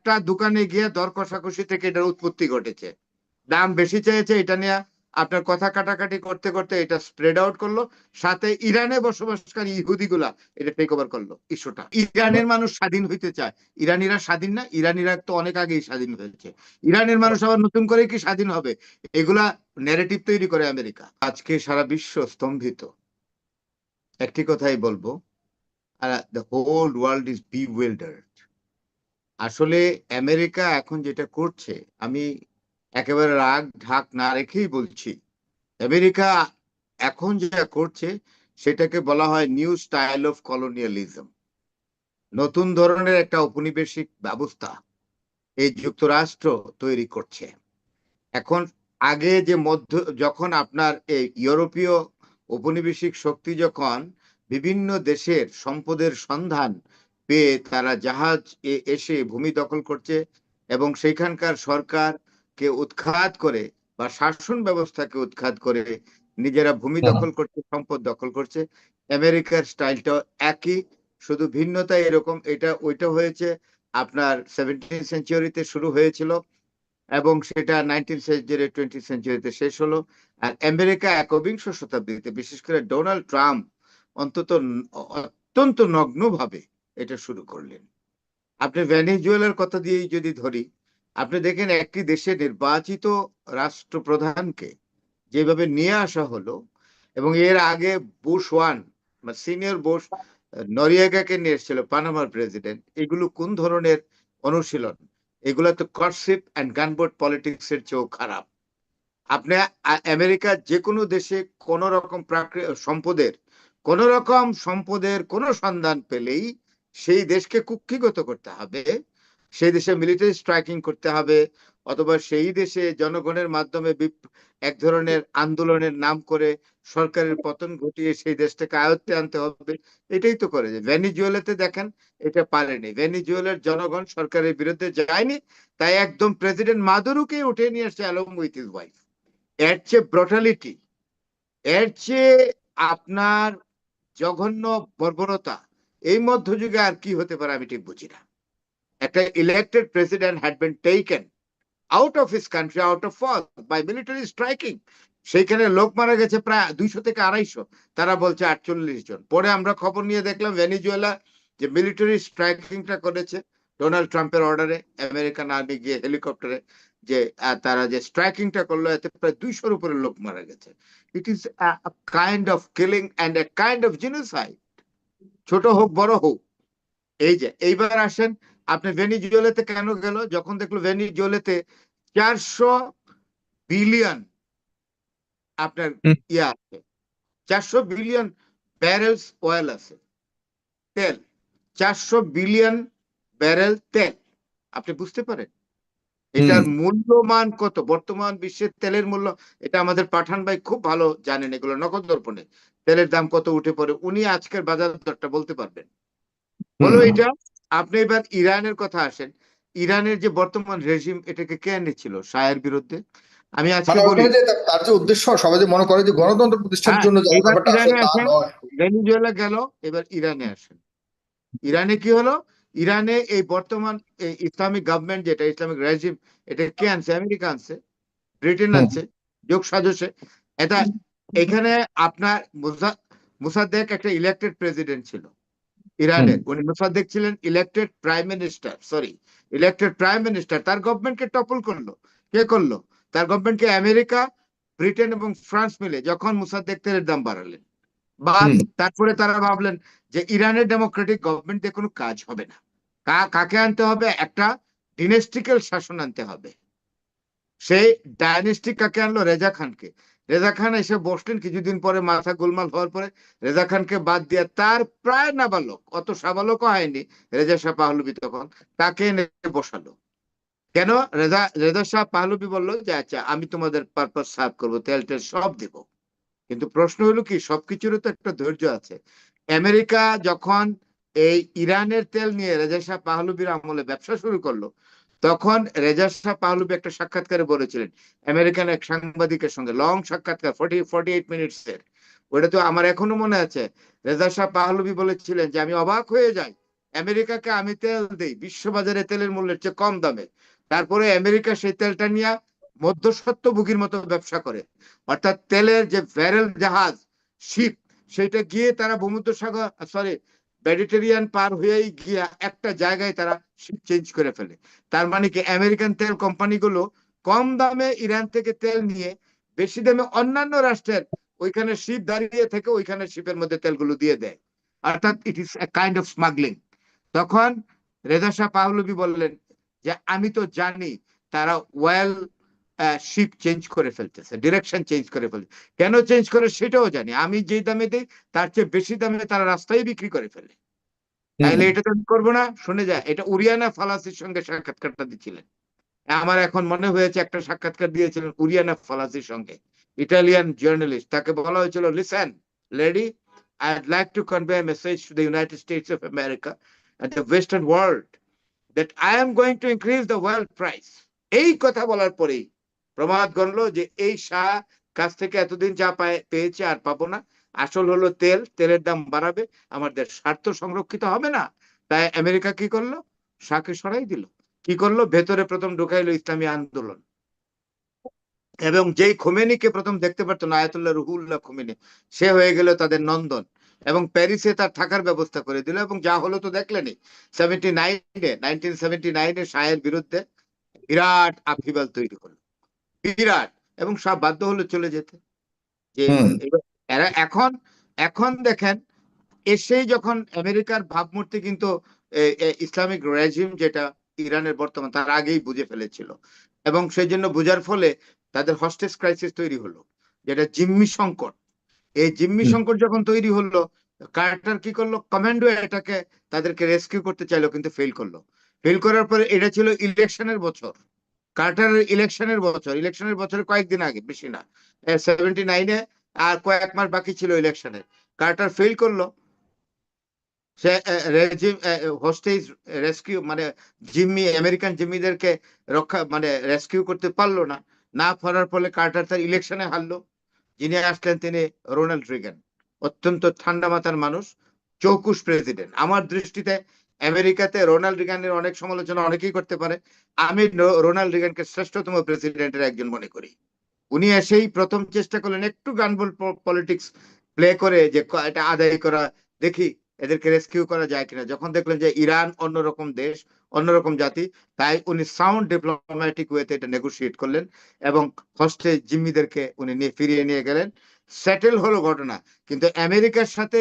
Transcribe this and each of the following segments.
একটা দোকানে গিয়ে দর কষাকষি থেকে এটার উৎপত্তি ঘটেছে। দাম বেশি চেয়েছে, এটা নিয়ে আপনার কথা কাটাকাটি করতে করতে এটা স্প্রেড আউট করল। সাথে ইরানে বসবাসকারী ইহুদিগুলা এটা টেক ওভার করল, ইস্যুটা। ইরানের মানুষ স্বাধীন হইতে চায়। ইরানিরা স্বাধীন না, ইরানিরা তো অনেক আগেই স্বাধীন হয়েছে। ইরানের মানুষ আবার নতুন করে কি স্বাধীন হবে? এগুলা ন্যারেটিভ তৈরি করে আমেরিকা। আজকে সারা বিশ্ব স্তম্ভিত। একটি কথাই বলব the whole world is bewildered আসলে আমেরিকা এখন যেটা করছে, আমি একেবারে রাগ ঢাক না রেখেই বলছি। আমেরিকা এখন যেটা করছে, সেটাকে বলা হয় নিউ স্টাইল অফ কলোনিয়ালিজম। নতুন ধরনের একটা ঔপনিবেশিক ব্যবস্থা এই যুক্তরাষ্ট্র তৈরি করছে। এখন আগে যে মধ্য, যখন আপনার এই ইউরোপীয় ঔপনিবেশিক শক্তি যখন বিভিন্ন দেশের সম্পদের সন্ধান পেয়ে তারা জাহাজ এ- এসে ভূমি দখল করছে এবং সেইখানকার সরকারকে উৎখাত করে বা শাসন ব্যবস্থাকে উৎখাত করে নিজেরা ভূমি দখল করছে সম্পদ দখল করছে। আমেরিকার স্টাইলটা একই শুধু ভিন্নতা এরকম এটা ওইটা হয়েছে আপনার সেভেন্টিন সেঞ্চুরিতে শুরু হয়েছিল এবং সেটা নাইনটিন সেঞ্চুরি টোয়েন্টি সেঞ্চুরিতে শেষ হলো। আর আমেরিকা একবিংশ শতাব্দীতে বিশেষ করে ডোনাল্ড ট্রাম্প অন্তত অত্যন্ত নগ্নভাবে এটা শুরু করলেন। আপনি ভেনেজুয়েলার কথা দিয়েই যদি ধরি, আপনি দেখেন একটি দেশে নির্বাচিত রাষ্ট্রপ্রধানকে যেভাবে নিয়ে আসা হলো এবং এর আগে বুশ ওয়ান সিনিয়র বুশ, নরিয়াগাকে নিয়ে এসেছিল, পানামার প্রেসিডেন্ট, এগুলো কোন ধরনের অনুশীলন? এগুলো তো কটশিপ অ্যান্ড গানবোর্ড পলিটিক্স এর চেয়েও খারাপ। আপনি আ- আমেরিকার যে কোনো দেশে কোন রকম সম্পদের কোন রকম সম্পদের কোনো সন্ধান পেলেই সেই দেশকে কুক্ষিগত করতে হবে, সেই দেশে মিলিটারি স্ট্রাইকিং করতে হবে, অথবা সেই দেশে জনগণের মাধ্যমে এক ধরনের আন্দোলনের নাম করে সরকারের পতন ঘটিয়ে সেই দেশটাকে আয়ত্তে আনতে হবে, এটাই তো করে যে ভেনিজুয়েলাতে দেখেন, এটা পারেনি। ভেনিজুয়েলার জনগণ সরকারের বিরুদ্ধে যায়নি, তাই একদম প্রেসিডেন্ট মাদুরোকে উঠে নিয়ে আসছে অ্যালং উইথ হিজ ওয়াইফ। এর চেয়ে ব্রটালিটি এর চেয়ে আপনার জঘন্য বর্বরতা এই মধ্যযুগে আর কি হতে পারে আমি ঠিক বুঝি না। একটা elected president had been taken out of his country out of fall by military striking সেইখানে লোক মারা গেছে প্রায় দুইশো থেকে আড়াইশো, তারা বলছে আটচল্লিশ জন। পরে আমরা খবর নিয়ে দেখলাম ভেনিজুয়েলা যে মিলিটারি স্ট্রাইকিংটা করেছে ডোনাল্ড ট্রাম্পের অর্ডারে আমেরিকান আর্মি গিয়ে হেলিকপ্টারে যে তারা যে স্ট্রাইকিংটা করল, এতে প্রায় দুইশোর উপরে লোক মারা গেছে। It is kind of killing and a kind of genocide ছোট হোক বড় হোক। এই যে এইবার আসেন আপনি ভেনিজুয়েলাতে কেন গেল? যখন দেখল ভেনিজুয়েলাতে চারশো বিলিয়ন আপনার ইয়ে আছে। চারশো বিলিয়ন ব্যারেলস অয়েল আছে। তেল। চারশো বিলিয়ন ব্যারেল তেল। আপনি বুঝতে পারেন? এটার মূল্যমান কত? বর্তমান বিশ্বের তেলের মূল্য এটা আমাদের পাঠান ভাই খুব ভালো জানেন এগুলো নগদ দর্পণে তেলের দাম কত উঠে পড়ে উনি আজকের বাজার দরটা বলতে পারবেন। হুম। এটা আপনি এবার ইরানের কথা আসেন। ইরানের যে বর্তমান রেজিম এটাকে কে এনেছিল শায়ের বিরুদ্ধে? আমি আজকে মানে বলি তার- যে উদ্দেশ্য সবাই যে মনে করে যে গণতন্ত্র প্রতিষ্ঠার হ্যাঁ, জন্য ইরানে আসেন। ভেনিজুয়েলা গেল এবার ইরানে আসেন। ইরানে কি হলো? ইরানে এই বর্তমান এই ইসলামিক গভর্নমেন্ট যেটা ইসলামিক রেজিম এটা কে আনছে? আমেরিকা আনছে ব্রিটেন আনছে যোগ সাজসে এটা এখানে আপনার মুসা- মুসাদ্দেক একটা ইলেক্টেড প্রেসিডেন্ট ছিল ইরানের। উনি মুসাদ্দেক ছিলেন elected prime minister sorry elected prime minister তার গভর্নমেন্টকে টপল করল। কে করল? তার গভর্নমেন্টকে আমেরিকা ব্রিটেন এবং ফ্রান্স মিলে যখন মুসাদ্দেক তেলের দাম বাড়ালেন। বা তারপরে তারা ভাবলেন যে ইরানের ডেমোক্রেটিক গভর্নমেন্ট দিয়ে কোনো কাজ হবে না। কা- কাকে আনতে হবে? একটা ডিনেস্টিক্যাল শাসন আনতে হবে। সেই ডাইনেস্টিক কাকে আনলো? রেজা খানকে। রেজা খান এসে বসলেন, কিছুদিন পরে মাথা গোলমাল হওয়ার পরে রেজা খানকে বাদ দিয়ে তার প্রায় নাবালক, অত সাবালকও হয়নি রেজা শাহ পাহলবি তখন, তাকে এনে বসালো। কেন? রেজা রেজা শাহ পাহলবি বলল যে আচ্ছা আমি তোমাদের পারপাস সার্ভ করব তেল টেল সব দিব। কিন্তু প্রশ্ন হলো কি, সবকিছুরও তো একটা ধৈর্য আছে। আমেরিকা যখন এই ইরানের তেল নিয়ে রেজা শাহ পাহলবির আমলে ব্যবসা শুরু করল তখন রেজা শাহ পাহলবি একটা সাক্ষাৎকারে বলেছিলেন, আমেরিকান এক সাংবাদিকের সঙ্গে, লং সাক্ষাৎকার ফর্টি ফর্টি এইট মিনিটস এর। ওটা তো আমার এখনও মনে আছে। রেজা শাহ পাহলবি বলেছিলেন যে, আমি অবাক হয়ে যাই। আমেরিকাকে আমি তেল দেই, বিশ্ববাজারে তেলের মূল্যের চেয়ে কম দামে। তারপরে আমেরিকা সেই তেলটা নিয়ে মধ্যস্বত্বভোগীর মতো ব্যবসা করে। অর্থাৎ তেলের যে ব্যারেল জাহাজ শিপ সেটা গিয়ে তারা ভূমধ্যসাগর সরি মেডিটেরিয়ান পার হয়েই গিয়া একটা জায়গায় তারা চেঞ্জ করে ফেলে। তার মানে কি আমেরিকান তেল কোম্পানিগুলো কম দামে ইরান থেকে তেল নিয়ে, বেশি দামে অন্যান্য রাষ্ট্রের ওইখানে শিপ দাঁড়িয়ে থেকে ওইখানে শিপের মধ্যে তেলগুলো দিয়ে দেয়। অর্থাৎ it is a kind of smuggling তখন রেজা শাহ পাহলবি বললেন যে, আমি তো জানি তারা ওয়েল শিপ চেঞ্জ করে ফেলতেছে ডিরেকশন চেঞ্জ করে ফেলছে কেন চেঞ্জ করে সেটাও জানি। আমি যে দামে দিই তার চেয়ে বেশি দামে তারা রাস্তায় বিক্রি করে ফেলে। তাহলে এটা তো করব না। শুনে যায় এটা উরিয়ানা ফালাসির সঙ্গে সাক্ষাৎকারটা দিচ্ছিলেন আমার এখন মনে হয়েছে একটা সাক্ষাৎকার দিয়েছিলেন উরিয়ানা ফালাসির সঙ্গে। ইটালিয়ান জার্নালিস্ট তাকে বলা হয়েছিল listen lady I'd like to convey a message to the United States of America and the Western world that I am going to increase the world price এই কথা বলার পরেই প্রমাদ গণলো যে এই শাহ কাছ থেকে এতদিন যা পায়, পেয়েছে আর পাবো না। আসল হলো তেল, তেলের দাম বাড়াবে, আমাদের স্বার্থ সংরক্ষিত হবে না। তাই আমেরিকা কি করল? শাহকে সরাই দিল। কি করল? ভেতরে প্রথম ঢুকাইলো ইসলামী আন্দোলন। এবং যেই খোমেনিকে প্রথম দেখতে পারতো না, আয়াতুল্লাহ রুহুল্লাহ খোমেনি, সে হয়ে গেল তাদের নন্দন। এবং প্যারিসে তার থাকার ব্যবস্থা করে দিল এবং যা হলো তো দেখলেনি সেভেন্টি নাইনে নাইনটিন সেভেন্টি নাইনে শাহের বিরুদ্ধে বিরাট আফিবাল তৈরি হলো বিরাট এবং সব বাধ্য হলো চলে যেতে। যে এরা এখন এখন দেখেন এসেই যখন আমেরিকার ভাবমূর্তি কিন্তু ইসলামিক রেজিম যেটা ইরানের বর্তমান তার আগেই বুঝে ফেলেছিল। এবং সেই জন্য বুঝার ফলে তাদের হস্টেজ ক্রাইসিস তৈরি হলো যেটা জিম্মি সংকট। এই জিম্মি সংকট যখন তৈরি হলো কার্টার কি করল? কমান্ডো এটাকে তাদেরকে রেস্কিউ করতে চাইলো কিন্তু ফেল করল। ফেল করার পরে এটা ছিল ইলেকশনের বছর। কার্টারের ইলেকশনের বছর, ইলেকশনের বছরের কয়েকদিন আগে, বেশি না সেভেন্টি নাইনে আর কয়েক মাস বাকি ছিল ইলেকশনের। কার্টার ফেল করল। সে রেজিম হোস্টেজ রেস্কিউ মানে জিম্মি আমেরিকান জিম্মিদেরকে রক্ষা মানে রেস্কিউ করতে পারল না। না পারার ফলে কার্টার তার ইলেকশনে হারলো। যিনি আসলেন তিনি রোনাল্ড রিগান, অত্যন্ত ঠান্ডা মাথার মানুষ, চৌকুশ প্রেসিডেন্ট আমার দৃষ্টিতে আমেরিকাতে রোনাল্ড রিগানের অনেক সমালোচনা অনেকেই করতে পারে। আমি রোনাল্ড রিগানকে শ্রেষ্ঠতম প্রেসিডেন্টের একজন মনে করি। উনি এসেই প্রথম চেষ্টা করলেন একটু গানবল পলিটিক্স প্লে করে যে এটা আদায় করা, দেখি এদেরকে রেস্কিউ করা যায় কিনা। যখন দেখলেন যে ইরান অন্যরকম দেশ, অন্যরকম জাতি, তাই উনি সাউন্ড ডিপ্লোম্যাটিক ওয়েতে এটা নেগোসিয়েট করলেন এবং হস্টেজ জিম্মিদেরকে উনি নিয়ে ফিরিয়ে নিয়ে গেলেন। সেটেল হলো ঘটনা। কিন্তু আমেরিকার সাথে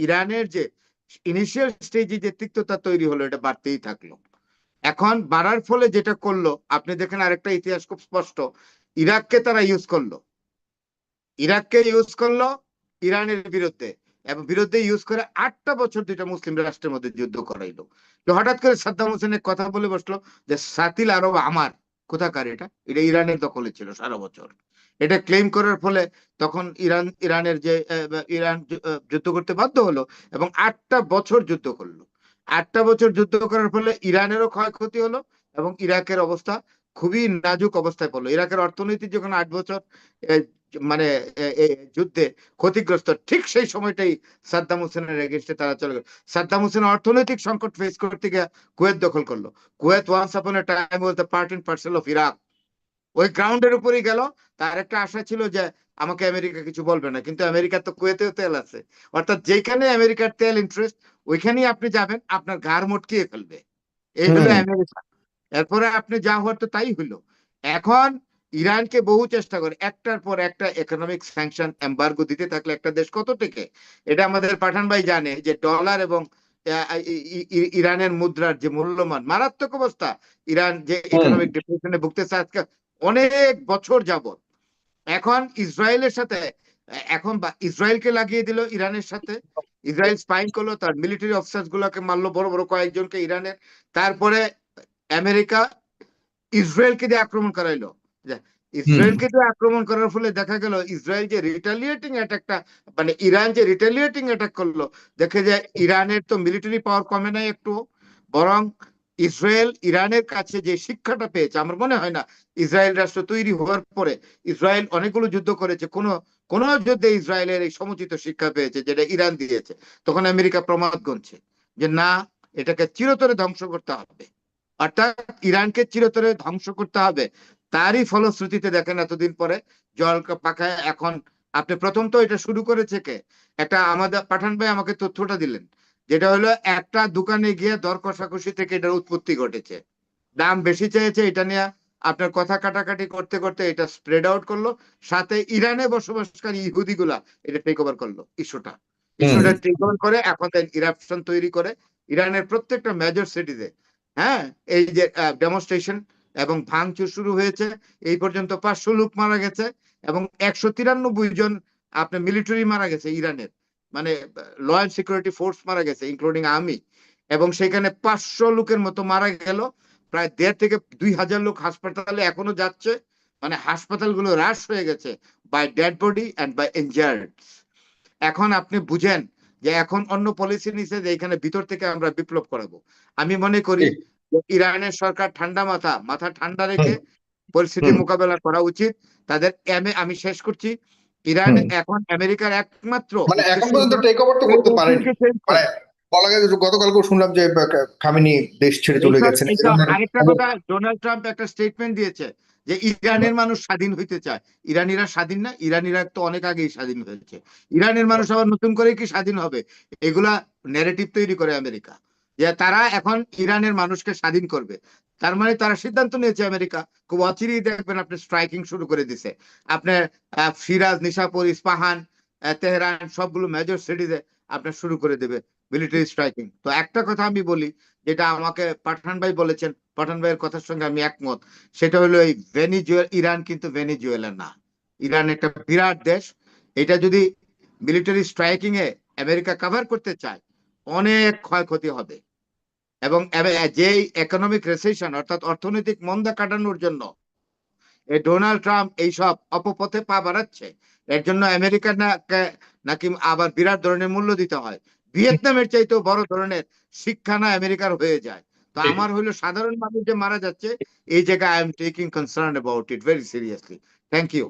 ইরানের যে ইনিশিয়াল স্টেজে যে তিক্ততা তৈরি হলো, এটা বাড়তেই থাকল। এখন বাড়ার ফলে যেটা করল, আপনি দেখেন আরেকটা ইতিহাস খুব স্পষ্ট। ইরাককে তারা ইউজ করল। ইরাককে ইউজ করল ইরানের বিরুদ্ধে এবং বিরুদ্ধে ইউজ করে আটটা বছর দুইটা মুসলিম রাষ্ট্রের মধ্যে যুদ্ধ করাইলো। তো হঠাৎ করে সাদ্দাম হোসেনের কথা বলে বসল যে সাতিল আরব আমার। কোথাকার এটা? এটা ইরানের দখলে ছিল সারা বছর। এটা ক্লেম করার ফলে তখন ইরান, ইরানের যে ইরান যুদ্ধ করতে বাধ্য হলো এবং আটটা বছর যুদ্ধ করল। আটটা বছর যুদ্ধ করার ফলে ইরানেরও ক্ষয়ক্ষতি হলো এবং ইরাকের অবস্থা খুবই নাজুক অবস্থায় পড়ল। ইরাকের অর্থনীতি যখন আট বছর মানে যুদ্ধে ক্ষতিগ্রস্ত, ঠিক সেই সময়টাই সাদ্দাম হোসেনের এগেনস্টে তারা চলে গেল। সাদ্দাম হোসেন অর্থনৈতিক সংকট ফেস করতে গিয়ে কুয়েত দখল করল। Kuwait once upon a time was the part and parcel of Iraq ওই গ্রাউন্ডের উপরেই গেল। তার একটা আশা ছিল যে আমাকে আমেরিকা কিছু বলবে না কিন্তু আমেরিকার তো কুয়েতেও তেল আছে। অর্থাৎ যেখানে আমেরিকার তেল ইন্টারেস্ট ওইখানেই আপনি যাবেন আপনার ঘাড় মটকিয়ে ফেলবে। এই হলো আমেরিকা। এরপরে আপনি যা হওয়ার তো তাই হইল এখন ইরানকে বহু চেষ্টা করে একটার পর একটা ইকোনমিক স্যাংশন এম্বার্গো দিতে থাকলে একটা দেশ কত টেকে? এটা আমাদের পাঠান ভাই জানে যে ডলার এবং ইরানের মুদ্রার যে মূল্যমান মারাত্মক অবস্থা। ইরান যে ইকোনমিক ডিপ্রেশনে ভুগতেছে আজকে অনেক বছর যাবত এখন ইসরায়েলের সাথে এখন ইসরায়েলকে লাগিয়ে দিল ইরানের সাথে। ইসরায়েল স্পাইন করল তার মিলিটারি অফিসার্স গুলোকে মারলো বড় বড় কয়েকজনকে ইরানের। তারপরে আমেরিকা ইসরায়েলকে দিয়ে আক্রমণ করাইলো। ইসরায়েলকে দিয়ে আক্রমণ করার ফলে দেখা গেল ইসরায়েল যে রিটালিয়েটিং অ্যাটাকটা মানে ইরান যে রিটালিয়েটিং অ্যাটাক করল দেখে যে ইরানের তো মিলিটারি পাওয়ার কমে নাই একটু বরং ইসরায়েল ইরানের কাছে যে শিক্ষাটা পেয়েছে, আমার মনে হয় না ইসরায়েল রাষ্ট্র তৈরি হওয়ার পরে ইসরায়েল অনেকগুলো যুদ্ধ করেছে, কোনো, কোন যুদ্ধে ইসরায়েলের এই সমুচিত শিক্ষা পেয়েছে যেটা ইরান দিয়েছে। তখন আমেরিকা প্রমাদ গুনছে যে না, এটাকে চিরতরে ধ্বংস করতে হবে। অর্থাৎ ইরানকে চিরতরে ধ্বংস করতে হবে। তারই ফলশ্রুতিতে দেখেন এতদিন পরে জল পাখায় এখন আপনি প্রথম তো এটা শুরু করেছে কে? একটা আমাদের, পাঠান ভাই আমাকে তথ্যটা দিলেন। যেটা হলো একটা দোকানে গিয়ে দর কষাকষি থেকে এটার উৎপত্তি ঘটেছে। দাম বেশি চেয়েছে এটা নিয়ে আপনার কথা কাটাকাটি করতে করতে এটা স্প্রেড আউট করল। সাথে ইরানে বসবাসকারী ইহুদিগুলা এটা টেক ওভার করল ইস্যুটা। ইস্যুটা টেক ওভার করে এখন ইরাপশন তৈরি করে ইরানের প্রত্যেকটা মেজর সিটিতে হ্যাঁ এই যে ডেমনস্ট্রেশন এবং ভাঙচুর শুরু হয়েছে এই পর্যন্ত পাঁচশো লোক মারা গেছে এবং একশো তিরানব্বই জন আপনার মিলিটারি মারা গেছে ইরানের। মানে ল অ্যান্ড সিকিউরিটি ফোর্স মারা গেছে ইনক্লুডিং আর্মি এবং সেখানে পাঁচশো লোকের মতো মারা গেল। প্রায় দেড় থেকে দুই হাজার লোক হাসপাতালে এখনও যাচ্ছে। মানে হাসপাতালগুলো হ্রাস হয়ে গেছে by dead body and by injured এখন আপনি বুঝেন যে এখন অন্য পলিসি নিছে যে এখানে ভিতর থেকে আমরা বিপ্লব করাবো। আমি মনে করি ইরানের সরকার ঠান্ডা মাথা মাথা ঠান্ডা রেখে পরিস্থিতি মোকাবেলা করা উচিত। তাদের এম- এ আমি শেষ করছি। ইরান এখন আমেরিকার একমাত্র মানে এখন পর্যন্ত টেক ওভার তো করতে পারেনি। মানে বলা গেছে গতকালকেও শুনলাম যে খামেনি দেশ ছেড়ে চলে গেছেন। আরেকটা কথা ডোনাল্ড ট্রাম্প একটা স্টেটমেন্ট দিয়েছে যে ইরানের মানুষ স্বাধীন হইতে চায়। ইরানিরা স্বাধীন না ইরানিরা তো অনেক আগেই স্বাধীন হয়েছে। ইরানের মানুষ আবার নতুন করে কি স্বাধীন হবে? এগুলা ন্যারেটিভ তৈরি করে আমেরিকা। যে তারা এখন ইরানের মানুষকে স্বাধীন করবে। তার মানে তারা সিদ্ধান্ত নিয়েছে আমেরিকা, খুব অচিরেই দেখবেন আপনি স্ট্রাইকিং শুরু করে দিছে। আপনার সিরাজ, নিশাপুর, ইস্পাহান তেহরান, সবগুলো মেজর সিটিতে আপনার শুরু করে দেবে মিলিটারি স্ট্রাইকিং তো একটা কথা আমি বলি, যেটা আমাকে পাঠান ভাই বলেছেন, পাঠান ভাইয়ের কথার সঙ্গে আমি একমত, সেটা হলো এই ভেনিজুয়েল ইরান কিন্তু ভেনিজুয়েলা না। ইরান একটা বিরাট দেশ, এটা যদি মিলিটারি স্ট্রাইকিং এ আমেরিকা কভার করতে চায়, অনেক ক্ষয়ক্ষতি হবে। এবং যে ইকোনমিক রেসেশন অর্থাৎ অর্থনৈতিক মন্দা কাটানোর জন্য এই ডোনাল্ড ট্রাম্প এইসব অপপথে পা বাড়াচ্ছে। এর জন্য আমেরিকা না নাকি আবার বিরাট ধরনের মূল্য দিতে হয়। ভিয়েতনামের চাইতেও বড় ধরনের শিক্ষা না আমেরিকার হয়ে যায়। তো আমার হইল সাধারণ মানুষ যে মারা যাচ্ছে এই জায়গায় I am taking concern about it very seriously thank you